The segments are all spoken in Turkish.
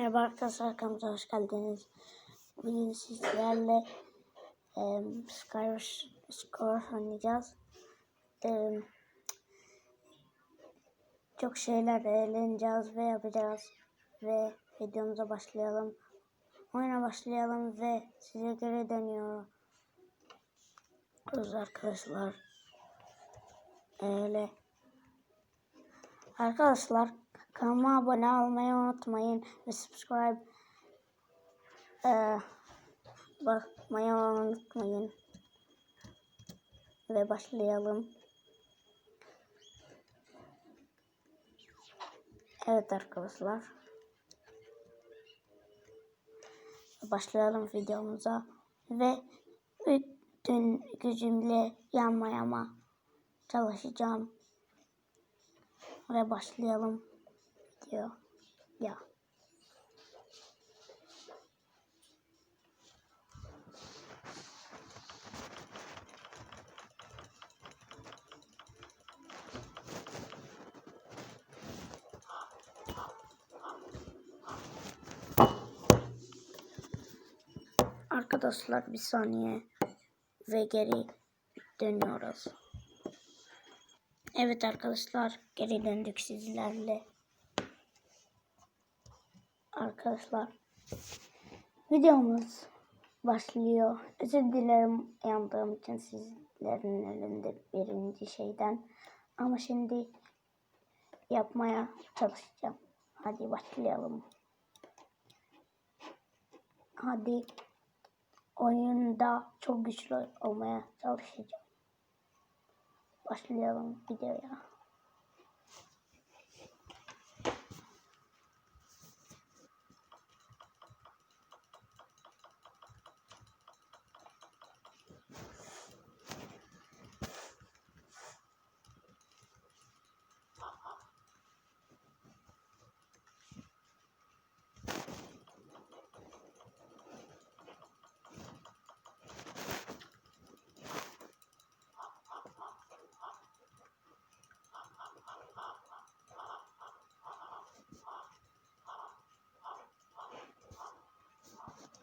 Merhaba arkadaşlar kanalımıza hoş geldiniz. Bugün sizlerle e, Skywars Score oynayacağız. E, çok şeyler eğleneceğiz ve yapacağız. Ve videomuza başlayalım. Oyuna başlayalım ve size geri dönüyoruz arkadaşlar. Öyle. Arkadaşlar kanalıma abone olmayı unutmayın ve subscribe e, bakmayı unutmayın. Ve başlayalım. Evet arkadaşlar. Başlayalım videomuza ve bütün gücümle yanmayama çalışacağım. Ve başlayalım diyor. Ya. Arkadaşlar bir saniye ve geri dönüyoruz. Evet arkadaşlar geri döndük sizlerle. Arkadaşlar videomuz başlıyor. Özür dilerim yandığım için sizlerin önünde birinci şeyden. Ama şimdi yapmaya çalışacağım. Hadi başlayalım. Hadi oyunda çok güçlü olmaya çalışacağım. Başlayalım videoya.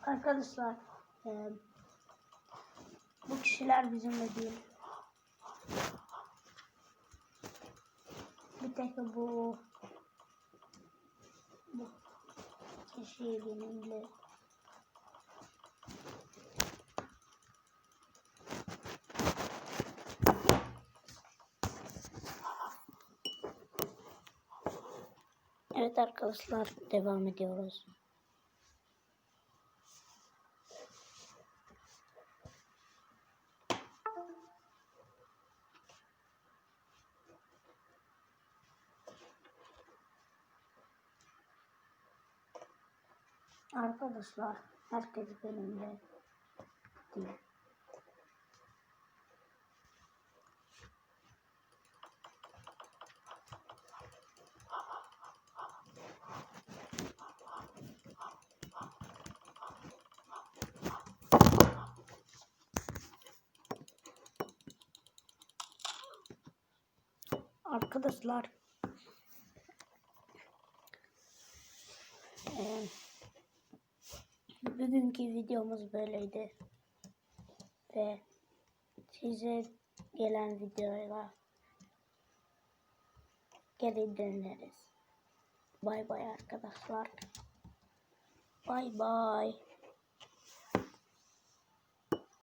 Arkadaşlar e, bu kişiler bizimle değil. Bir tek bu bu kişi benimle. Evet arkadaşlar devam ediyoruz. Arkadaşlar herkes benimle değil. Arkadaşlar eee Bugünkü videomuz böyleydi. Ve size gelen videoyla geri döneriz. Bay bay arkadaşlar. Bay bay.